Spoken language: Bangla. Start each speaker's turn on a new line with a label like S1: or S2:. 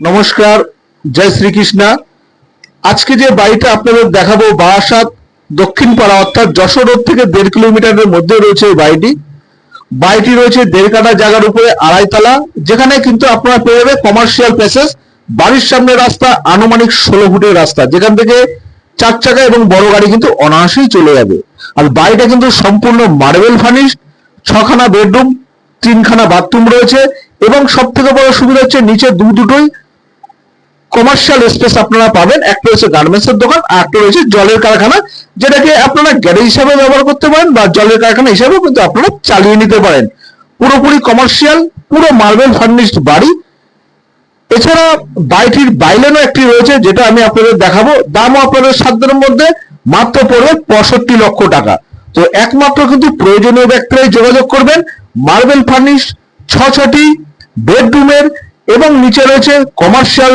S1: নমস্কার, জয় শ্রীকৃষ্ণা। আজকে যে বাড়িটা আপনাদের দেখাবো, বারাসাত দক্ষিণ পাড়া অর্থাৎ যশোর রোড থেকে দেড় কিলোমিটারের মধ্যে রয়েছে এই বাড়িটি। বাড়িটি রয়েছে দেড় কাটা জায়গার উপরে আড়াইতলা, যেখানে কিন্তু আপনারা পেয়ে যাবে কমার্শিয়াল প্লেসেস বাড়ির সামনে রাস্তা, আনুমানিক ষোলো ফুটের রাস্তা। যেখান থেকে চার চাকা এবং বড় গাড়ি কিন্তু অনায়াসেই চলে যাবে। আর বাড়িটা কিন্তু সম্পূর্ণ মার্বেল ফার্নিশ, ছখানা বেডরুম, তিনখানা বাথরুম রয়েছে এবং সব থেকে বড় সুবিধা হচ্ছে নিচে দু দুটোই কমার্শিয়াল স্পেস আপনারা পাবেন। একটা রয়েছে গার্মেন্টস এর দোকান, আর একটা রয়েছে জলের কারখানা, যেটাকে আপনারা গ্যারেজ হিসাবে ব্যবহার করতে পারেন বা জলের কারখানা হিসাবেও কিন্তু আপনারা চালিয়ে নিতে পারেন। পুরোপুরি কমার্শিয়াল পুরো মার্বেল ফার্নিশড বাড়ি। এছাড়া বাড়িটির বাইলেনও একটি রয়েছে, যেটা আমি আপনাদের দেখাবো। দামও আপনাদের সাধ্যের মধ্যে, মাত্র পড়বে পঁয়ষট্টি লক্ষ টাকা। তো একমাত্র কিন্তু প্রয়োজনীয় ব্যক্তিরাই যোগাযোগ করবেন। মার্বেল ফার্নিশ ছ ছটি বেডরুমের এবং নিচে রয়েছে কমার্শিয়াল